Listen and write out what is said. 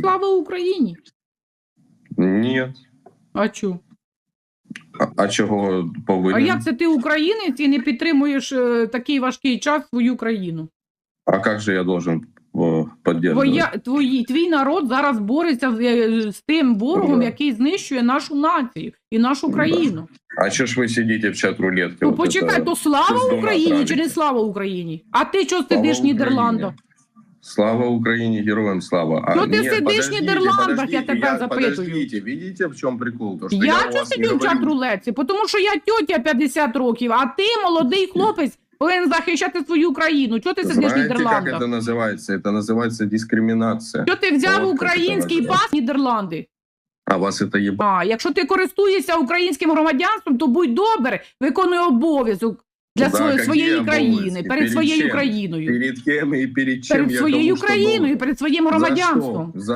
слава Україні. Ні. А чо? А, а чого повинен? А як це ти українець і не підтримуєш е, такий важкий час свою країну? А як же я должен о, поддерживать? Твоя, твої, твій народ зараз бореться з, е, з тим ворогом, Да. який знищує нашу націю і нашу Да. країну. А що ж ви сидите в чат рулетки? Ну почекай, то слава Україні чи не слава Україні? А ти що сидиш в. Нідерландах? Слава Україні, героям слава. А, Ну, ти ні, сидиш в Нідерландах, я тебе запитую. Подождите, видите, в чому прикол? То, що Я вас сидю не в чат говорю. рулетці? Тому що я тьотя 50 років, а ти молодий хлопець повинен захищати свою країну. Чого ти сидиш в Знаєте, як це називається? Це називається дискримінація. Що ти взяв От, український пас Нідерланди? А вас це є А якщо ти користуєшся українським громадянством, то будь добре, виконуй обов'язок для Да, своєї, своєї країни, перед Перед своєю країною, перед ким і перед чим перед своєю країною, перед своїм громадянством. За